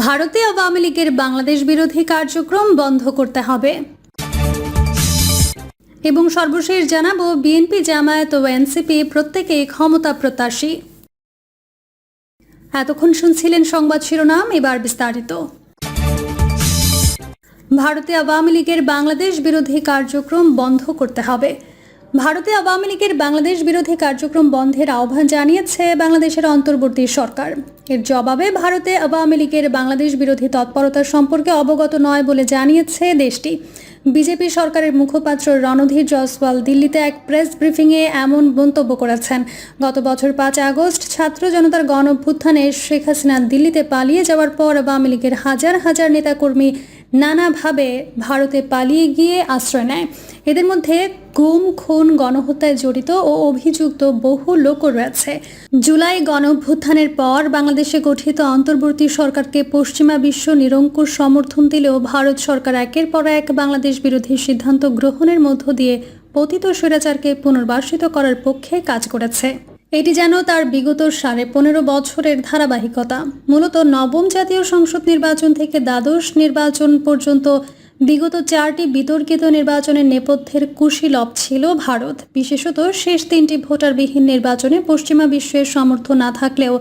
ভারতে আওয়ামী লীগের বাংলাদেশ বিরোধী কার্যক্রম বন্ধ করতে হবে। এবং সর্বশেষ জানাব, বিএনপি জামায়াত ও এনসিপি প্রত্যেকে ক্ষমতা প্রত্যাশী। এতক্ষণ শুনছিলেন সংবাদ শিরোনাম, এবার বিস্তারিত। ভারতে আওয়ামী লীগের বাংলাদেশ বিরোধী কার্যক্রম বন্ধ করতে হবে। ভারতে আওয়ামী লীগের বাংলাদেশ বিরোধী কার্যক্রম বন্ধের আহ্বান জানিয়েছে বাংলাদেশের অন্তর্বর্তী সরকার। এর জবাবে ভারতে আওয়ামী লীগের বাংলাদেশ বিরোধী তৎপরতা সম্পর্কে অবগত নয় বলে জানিয়েছে দেশটি। বিজেপি সরকারের মুখপাত্র রণধীর জয়সওয়াল দিল্লিতে এক প্রেস ব্রিফিংয়ে এমন মন্তব্য করেছেন। গত বছর পাঁচ আগস্ট ছাত্র জনতার গণ অভ্যুত্থানে শেখ হাসিনা দিল্লিতে পালিয়ে যাওয়ার পর আওয়ামী লীগের হাজার হাজার নেতাকর্মী নানাভাবে ভারতে পালিয়ে গিয়ে আশ্রয় নেয়। এদের মধ্যে গুম, খুন, গণহত্যায় জড়িত ও অভিযুক্ত বহু লোকও রয়েছে। জুলাই গণঅভ্যুত্থানের পর বাংলাদেশে গঠিত অন্তর্বর্তী সরকারকে পশ্চিমা বিশ্ব নিরঙ্কুশ সমর্থন দিলেও ভারত সরকার একের পর এক বাংলাদেশ বিরোধী সিদ্ধান্ত গ্রহণের মধ্য দিয়ে পতিত স্বৈরাচারকে পুনর্বাসিত করার পক্ষে কাজ করেছে। এটি যেন তার বিগত সাড়ে পনেরো বছরের ধারাবাহিকতা। মূলত নবম জাতীয় সংসদ নির্বাচন থেকে দ্বাদশ নির্বাচন পর্যন্ত বিগত চারটি বিতর্কিত নির্বাচনের নেপথ্যের কুশীলব ছিল ভারত। বিশেষত শেষ তিনটি ভোটারবিহীন নির্বাচনে পশ্চিমা বিশ্বের সমর্থ না থাকলেও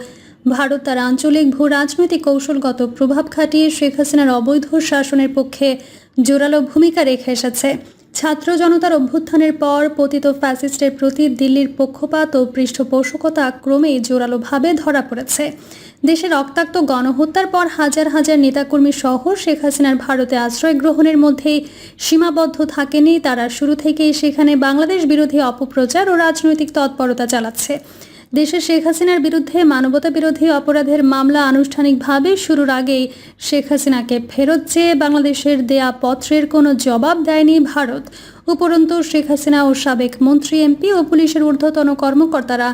ভারত তার আঞ্চলিক ভূ রাজনৈতিক কৌশলগত প্রভাব খাটিয়ে শেখ হাসিনার অবৈধ শাসনের পক্ষে জোরালো ভূমিকা রেখে এসেছে। ছাত্র জনতার অভ্যুত্থানের পর পতিত ফ্যাসিস্টের প্রতি দিল্লির পক্ষপাত ও পৃষ্ঠপোষকতা ক্রমেই জোরালোভাবে ধরা পড়েছে। দেশে রক্তাক্ত গণহত্যার পর হাজার হাজার নেতাকর্মী সহ শেখ হাসিনার ভারতে আশ্রয় গ্রহণের মধ্যেই সীমাবদ্ধ থাকেনি তারা। শুরু থেকেই সেখানে বাংলাদেশ বিরোধী অপপ্রচার ও রাজনৈতিক তৎপরতা চালাচ্ছে। দেশে শেখ হাসিনার বিরুদ্ধে মানবতা বিরোধী অপরাধের মামলা আনুষ্ঠানিকভাবে শুরুর আগেই শেখ হাসিনাকে ফেরত চেয়ে বাংলাদেশের দেয়া পত্রের কোনো জবাব দেয়নি ভারত। উপরন্তু শেখ হাসিনা ও সাবেক মন্ত্রী, এমপি ও পুলিশের ঊর্ধ্বতন কর্মকর্তারা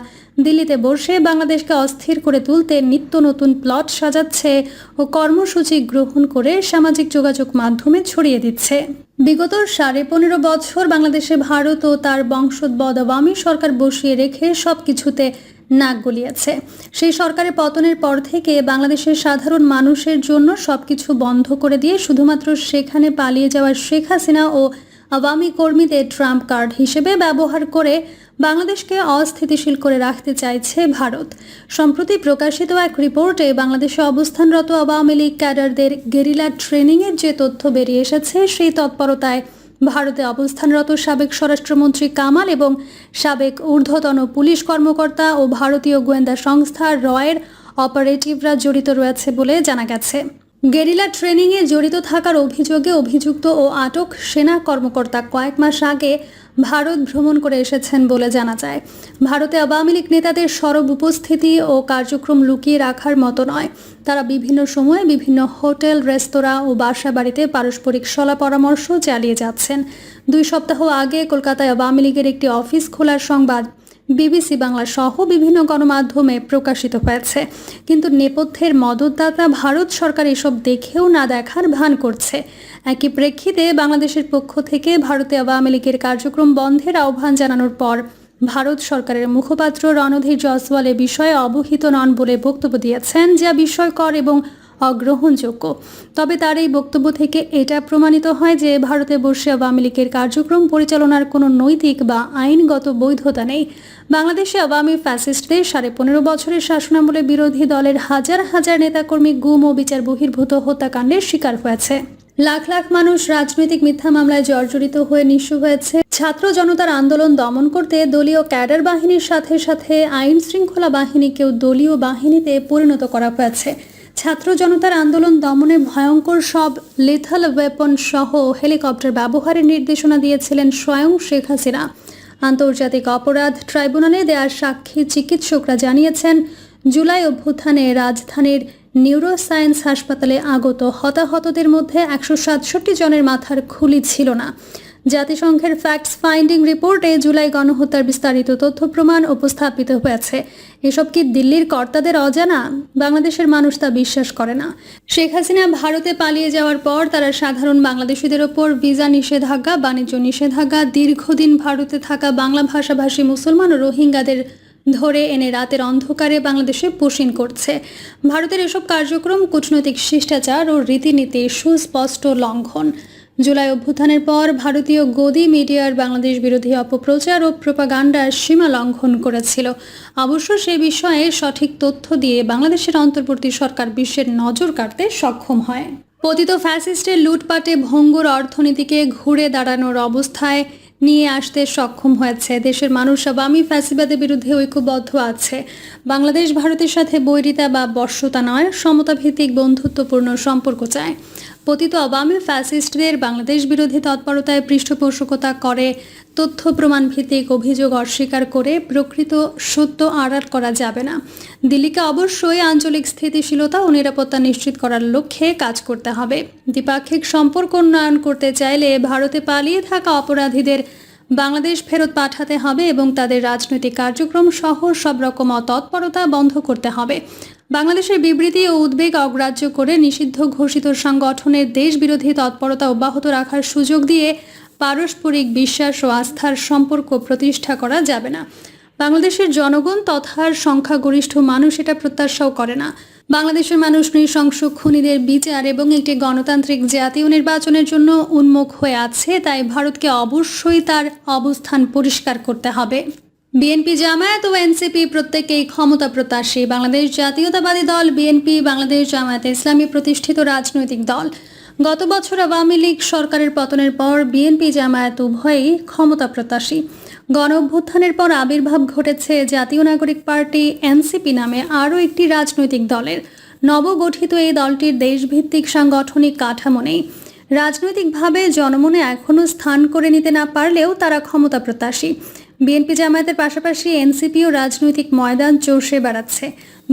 দিল্লিতে বসে বাংলাদেশকে অস্থির করে তুলতে নিত্য নতুন প্লট সাজাচ্ছে ও কর্মসূচি গ্রহণ করে সামাজিক যোগাযোগ মাধ্যমে ছড়িয়ে দিচ্ছে। বিগত সাড়ে পনেরো বছর বাংলাদেশে ভারত ও তার বংশোদ্ভূত আওয়ামী সরকার বসিয়ে রেখে সব কিছুতে নাক গলিয়েছে। সেই সরকারের পতনের পর থেকে বাংলাদেশের সাধারণ মানুষের জন্য সবকিছু বন্ধ করে দিয়ে শুধুমাত্র সেখানে পালিয়ে যাওয়ার শেখ হাসিনা ও আওয়ামী কর্মীদের ট্রাম্প কার্ড হিসেবে ব্যবহার করে বাংলাদেশকে অস্থিতিশীল করে রাখতে চাইছে ভারত। সম্প্রতি প্রকাশিত এক রিপোর্টে বাংলাদেশে অবস্থানরত আওয়ামী লীগ ক্যাডারদের গেরিলা ট্রেনিংয়ের যে তথ্য বেরিয়ে এসেছে, সেই তৎপরতায় ভারতে অবস্থানরত সাবেক স্বরাষ্ট্রমন্ত্রী কামাল এবং সাবেক ঊর্ধ্বতন পুলিশ কর্মকর্তা ও ভারতীয় গোয়েন্দা সংস্থা রয়ের অপারেটিভরা জড়িত রয়েছে বলে জানা গেছে। গেরিলা ট্রেনিংয়ে জড়িত থাকার অভিযোগে অভিযুক্ত ও আটক সেনা কর্মকর্তা কয়েক মাস আগে ভারত ভ্রমণ করে এসেছেন বলে জানা যায়। ভারতে আওয়ামী লীগ নেতাদের সরব উপস্থিতি ও কার্যক্রম লুকিয়ে রাখার মতো নয়। তারা বিভিন্ন সময়ে বিভিন্ন হোটেল, রেস্তোরাঁ ও বাসা বাড়িতে পারস্পরিক সলা পরামর্শ চালিয়ে যাচ্ছেন। দুই সপ্তাহ আগে কলকাতায় আওয়ামী লীগের একটি অফিস খোলার সংবাদ বিবিসি বাংলা সহ বিভিন্ন গণমাধ্যমে প্রকাশিত হয়েছে। কিন্তু নেপথ্যের মদতদাতা ভারত সরকার এসব দেখেও না দেখার ভান করছে। একই প্রেক্ষিতে বাংলাদেশের পক্ষ থেকে ভারতে আওয়ামী লীগের কার্যক্রম বন্ধের আহ্বান জানানোর পর ভারত সরকারের মুখপাত্র রণধীর জয়সওয়াল বিষয়ে অবহিত নন বলে বক্তব্য দিয়েছেন, যা বিস্ময়কর এবং অগ্রহণযোগ্য। তবে তার এই বক্তব্য থেকে এটা প্রমাণিত হয় যে ভারতে বসে আওয়ামী লীগের কার্যক্রম পরিচালনার কোনো নৈতিক বা আইনগত বৈধতা নেই। বাংলাদেশে আওয়ামী ফ্যাসিস্টদের সাড়ে পনেরো বছরের শাসনামলে বিরোধী দলের হাজার হাজার নেতাকর্মী গুম ও বিচার বহির্ভূত হত্যাকাণ্ডের শিকার হয়েছে। লাখ লাখ মানুষ রাজনৈতিক মিথ্যা মামলায় জর্জরিত হয়ে নিঃস্ব হয়েছে। ছাত্র জনতার আন্দোলন দমন করতে দলীয় ক্যাডার বাহিনীর সাথে সাথে আইন শৃঙ্খলা বাহিনীকেও দলীয় বাহিনীতে পরিণত করা হয়েছে। ছাত্র জনতার আন্দোলন দমনে ভয়ঙ্কর সব লেথাল ওয়েপন সহ হেলিকপ্টার ব্যবহারের নির্দেশনা দিয়েছিলেন স্বয়ং শেখ হাসিনা। আন্তর্জাতিক অপরাধ ট্রাইব্যুনালে দেওয়ার সাক্ষী চিকিৎসকরা জানিয়েছেন, জুলাই অভ্যুত্থানে রাজধানীর নিউরোসায়েন্স হাসপাতালে আগত হতাহতদের মধ্যে একশো সাতষট্টি জনের মাথার খুলি ছিল না। জাতিসংঘের ফ্যাক্টস ফাইন্ডিং রিপোর্টে জুলাই গণহত্যার বিস্তারিত তথ্য প্রমাণ উপস্থাপিত হয়েছে। এসব কি দিল্লির কর্তাদের অজানা? বাংলাদেশের মানুষ তা বিশ্বাস করে না। শেখ হাসিনা ভারতে পালিয়ে যাওয়ার পর তারা সাধারণ বাংলাদেশিদের ওপর ভিসা নিষেধাজ্ঞা, বাণিজ্য নিষেধাজ্ঞা, দীর্ঘদিন ভারতে থাকা বাংলা ভাষাভাষী মুসলমান ও রোহিঙ্গাদের ধরে এনে রাতের অন্ধকারে বাংলাদেশে পোষণ করছে। ভারতের এসব কার্যক্রম, কূটনৈতিক শিষ্টাচার ও রীতিনীতির সুস্পষ্ট লঙ্ঘন। জুলাই অভ্যুত্থানের পর ভারতীয় গদি মিডিয়ার বাংলাদেশ বিরোধী অপপ্রচার ও প্রোপাগান্ডার সীমা লঙ্ঘন করেছিল। অবশ্য সে বিষয়ে সঠিক তথ্য দিয়ে বাংলাদেশের অন্তর্বর্তী সরকার বিশ্বের নজর কাড়তে সক্ষম হয়। পতিত ফ্যাসিস্টের লুটপাটে ভঙ্গুর অর্থনীতিকে ঘুরে দাঁড়ানোর অবস্থায় নিয়ে আসতে সক্ষম হয়েছে দেশের মানুষ। আওয়ামী ফ্যাসিবাদের বিরুদ্ধে ঐক্যবদ্ধ আছে। বাংলাদেশ ভারতের সাথে বৈরিতা বা বর্ষতা নয়, সমতাভিত্তিক বন্ধুত্বপূর্ণ সম্পর্ক চায়। পতিত আওয়ামী ফ্যাসিস্টদের বাংলাদেশ বিরোধী তৎপরতায় পৃষ্ঠপোষকতা করে, তথ্য প্রমাণ ভিত্তিক অভিযোগ অস্বীকার করে প্রকৃত সত্য আড়াল করা যাবে না। দিল্লিকে অবশ্যই আঞ্চলিক স্থিতিশীলতা ও নিরাপত্তা নিশ্চিত করার লক্ষ্যে কাজ করতে হবে। দ্বিপাক্ষিক সম্পর্ক উন্নয়ন করতে চাইলে ভারতে পালিয়ে থাকা অপরাধীদের বাংলাদেশ ফেরত পাঠাতে হবে এবং তাদের রাজনৈতিক কার্যক্রম সহ সব রকম অতৎপরতা বন্ধ করতে হবে। বাংলাদেশের বিবৃতি ও উদ্বেগ অগ্রাহ্য করে নিষিদ্ধ ঘোষিত সংগঠনের দেশ বিরোধী তৎপরতা অব্যাহত রাখার সুযোগ দিয়ে পারস্পরিক বিশ্বাস ও আস্থার সম্পর্ক প্রতিষ্ঠা করা যাবে না। বাংলাদেশের জনগণ তথার সংখ্যাগরিষ্ঠ মানুষ এটা প্রত্যাশাও করে না। বাংলাদেশের মানুষ নৃশংস খুনিদের বিচার এবং একটি গণতান্ত্রিক জাতীয় নির্বাচনের জন্য উন্মুখ হয়ে আছে, তাই ভারতকে অবশ্যই তার অবস্থান পরিষ্কার করতে হবে। বিএনপি জামায়াত ও এনসিপি প্রত্যেকেই ক্ষমতা প্রত্যাশী। বাংলাদেশ জাতীয়তাবাদী দল, বিএনপি, বাংলাদেশ জামায়াত ইসলামী প্রতিষ্ঠিত রাজনৈতিক দল। গত বছর আওয়ামী লীগ সরকারের পতনের পর বিএনপি জামায়াত উভয়ই ক্ষমতা প্রত্যাশী। গণ অভ্যুত্থানের পর আবির্ভাব ঘটেছে জাতীয় নাগরিক পার্টি এনসিপি নামে আরও একটি রাজনৈতিক দলের। নবগঠিত এই দলটির দেশভিত্তিক সাংগঠনিক কাঠামো নেই। রাজনৈতিকভাবে জনমনে এখনও স্থান করে নিতে না পারলেও তারা ক্ষমতা প্রত্যাশী। বিএনপি জামায়াতের পাশাপাশি এনসিপিও রাজনৈতিক ময়দান চষে বেড়াচ্ছে।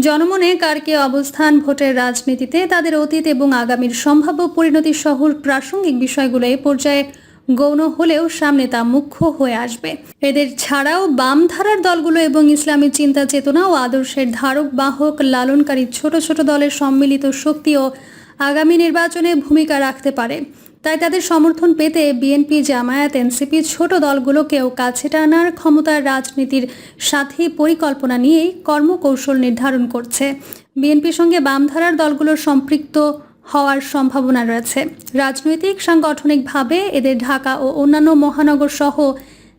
জনমনে কার কে অবস্থান ভোটের রাজনীতিতে তাদের অতীত এবং আগামীর সম্ভাব্য পরিণতি সহ প্রাসঙ্গিক বিষয়গুলো এই পর্যায়ে গৌণ হলেও সামনে তা মুখ্য হয়ে আসবে। এদের ছাড়াও বাম ধারার দলগুলো এবং ইসলামী চিন্তা চেতনা ও আদর্শের ধারক বাহক লালনকারী ছোট ছোট দলের সম্মিলিত শক্তিও আগামী নির্বাচনে ভূমিকা রাখতে পারে। তাই তাদের সমর্থন পেতে বিএনপি জামায়াত, এনসিপি ছোট দলগুলোকেও কাছে টানার ক্ষমতার রাজনীতির সাথে পরিকল্পনা নিয়েই কর্মকৌশল নির্ধারণ করছে। বিএনপির সঙ্গে বামধারার দলগুলোর সম্পৃক্ত হওয়ার সম্ভাবনা রয়েছে। রাজনৈতিক, সাংগঠনিকভাবে এদের ঢাকা ও অন্যান্য মহানগর সহ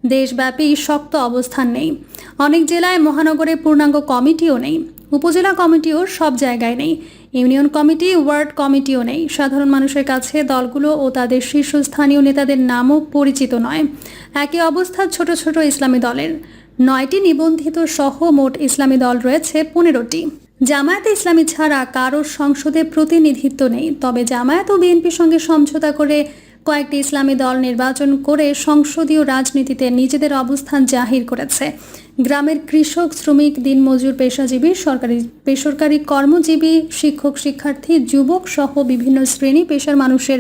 দেশব্যাপী শক্ত অবস্থান নেই। অনেক জেলায় মহানগরে পূর্ণাঙ্গ কমিটিও নেই। উপজেলা কমিটিও সব জায়গায় নেই। ইউনিয়ন কমিটি, ওয়ার্ড কমিটিও নেই। সাধারণ মানুষের কাছে দলগুলো ও তাদের শীর্ষস্থানীয় নেতাদের নামও পরিচিত নয়। একই অবস্থা ছোট ছোট ইসলামী দলের। নয়টি নিবন্ধিত সহ মোট ইসলামী দল রয়েছে পনেরোটি। জামায়াতে ইসলামী ছাড়া কারও সংসদে প্রতিনিধিত্ব নেই। তবে জামায়াত ও বিএনপির সঙ্গে সমঝোতা করে কয়েকটি ইসলামী দল নির্বাচন করে সংসদীয় রাজনীতিতে নিজেদের অবস্থান জাহির করেছে। গ্রামের কৃষক, শ্রমিক, দিনমজুর, পেশাজীবী, সরকারি, বেসরকারি কর্মজীবী, শিক্ষক, শিক্ষার্থী, যুবক সহ বিভিন্ন শ্রেণি পেশার মানুষের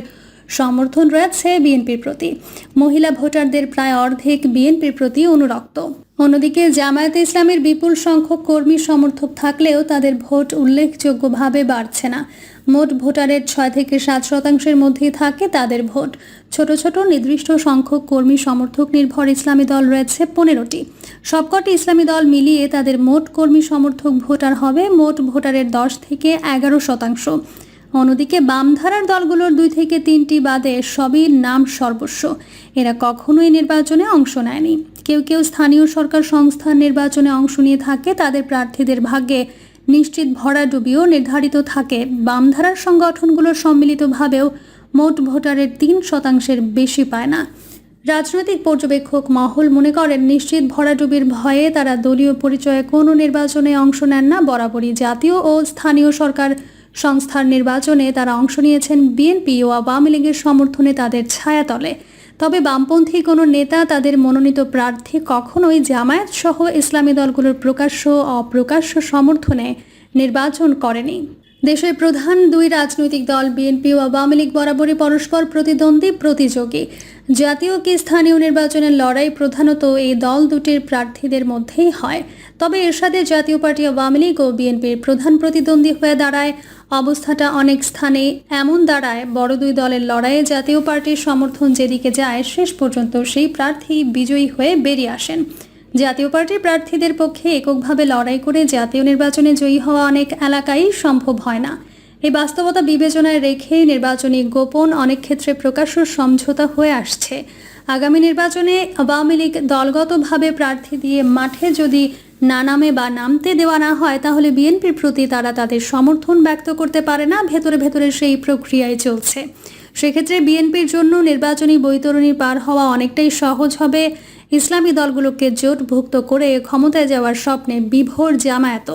সমর্থন রয়েছে বিএনপির প্রতি। মহিলা ভোটারদের প্রায় অর্ধেক বিএনপির প্রতি অনুরক্ত। অন্যদিকে জামায়াতে ইসলামের বিপুল সংখ্যক কর্মী সমর্থক থাকলেও তাদের ভোট উল্লেখযোগ্যভাবে বাড়ছে না। মোট ভোটারের ছয় থেকে সাত শতাংশের মধ্যেই থাকে তাদের ভোট। ছোট ছোট নির্দিষ্ট সংখ্যক কর্মী সমর্থক নির্ভর ইসলামী দল রয়েছে পনেরোটি। সবকটি ইসলামী দল মিলিয়ে তাদের মোট কর্মী সমর্থক ভোটার হবে মোট ভোটারের দশ থেকে এগারো শতাংশ। অন্যদিকে বামধারার দলগুলোর দুই থেকে তিনটি বাদে সবই নাম সর্বস্ব। এরা কখনোই নির্বাচনে অংশ নেয়নি। কেউ কেউ স্থানীয় সরকার সংস্থার নির্বাচনে অংশ নিয়ে থাকে, তাদের প্রার্থীদের ভাগ্যে নিশ্চিত ভরাডুবিও নির্ধারিত থাকে। বামধারার সংগঠনগুলো সম্মিলিতভাবেও মোট ভোটারের তিন শতাংশের বেশি পায় না। রাজনৈতিক পর্যবেক্ষক মহল মনে করেন, নিশ্চিত ভরাডুবির ভয়ে তারা দলীয় পরিচয়ে কোনো নির্বাচনে অংশ নেন না, বরাবরই জাতীয় ও স্থানীয় সরকার সংস্থার নির্বাচনে তারা অংশ নিয়েছেন বিএনপি ও আওয়ামী লীগের সমর্থনে তাদের ছায়াতলে। তবে বামপন্থী কোনো নেতা তাদের মনোনীত প্রার্থী কখনোই জামায়াত সহ ইসলামী দলগুলোর প্রকাশ্য অপ্রকাশ্য সমর্থনে নির্বাচন করেনি। দেশের প্রধান দুই রাজনৈতিক দল বিএনপি ও আওয়ামী লীগ বরাবরই পরস্পর প্রতিদ্বন্দ্বী প্রতিযোগী। জাতীয় কি স্থানীয় নির্বাচনের লড়াই প্রধানত এই দল দুটির প্রার্থীদের মধ্যেই হয়। তবে এর সাথে জাতীয় পার্টি আওয়ামী লীগ ও বিএনপির প্রধান প্রতিদ্বন্দ্বী হয়ে দাঁড়ায় অবস্থাটা অনেক স্থানে এমন দাঁড়ায়, বড় দুই দলের লড়াইয়ে জাতীয় পার্টির সমর্থন যেদিকে যায়, শেষ পর্যন্ত সেই প্রার্থী বিজয়ী হয়ে বেরিয়ে আসেন। জাতীয় পার্টির প্রার্থীদের পক্ষে এককভাবে লড়াই করে জাতীয় নির্বাচনে জয়ী হওয়া অনেক এলাকায় সম্ভব হয় না। এই বাস্তবতা বিবেচনায় রেখে নির্বাচনী গোপন অনেক ক্ষেত্রে প্রকাশ্য সমঝোতা হয়ে আসছে। আগামী নির্বাচনে আওয়ামী লীগ দলগতভাবে প্রার্থী দিয়ে মাঠে যদি না নামে বা নামতে দেওয়া না হয়, তাহলে বিএনপির প্রতি তারা তাদের সমর্থন ব্যক্ত করতে পারে না, ভেতরে ভেতরে সেই প্রক্রিয়ায় চলছে। সেক্ষেত্রে বিএনপির জন্য নির্বাচনী বৈতরণী পার হওয়া অনেকটাই সহজ হবে। ইসলামী দলগুলোকে জোটভুক্ত করে ক্ষমতায় যাওয়ার স্বপ্নে বিভোর জামায়াত।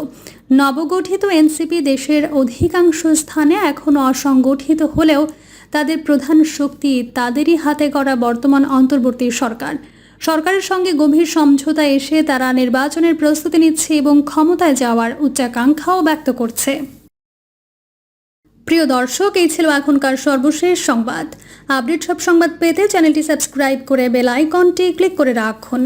নবগঠিত এনসিপি দেশের অধিকাংশ স্থানে এখনও অসংগঠিত হলেও তাদের প্রধান শক্তি তাদেরই হাতে করা বর্তমান অন্তর্বর্তী সরকার। সরকারের সঙ্গে গভীর সমঝোতা এসে তারা নির্বাচনের প্রস্তুতি নিচ্ছে এবং ক্ষমতায় যাওয়ার উচ্চাকাঙ্ক্ষাও ব্যক্ত করছে। প্রিয় দর্শক, এই ছিল এখনকার সর্বশেষ সংবাদ। আপডেট সব সংবাদ পেতে চ্যানেলটি সাবস্ক্রাইব করে বেল আইকনটি ক্লিক করে রাখুন।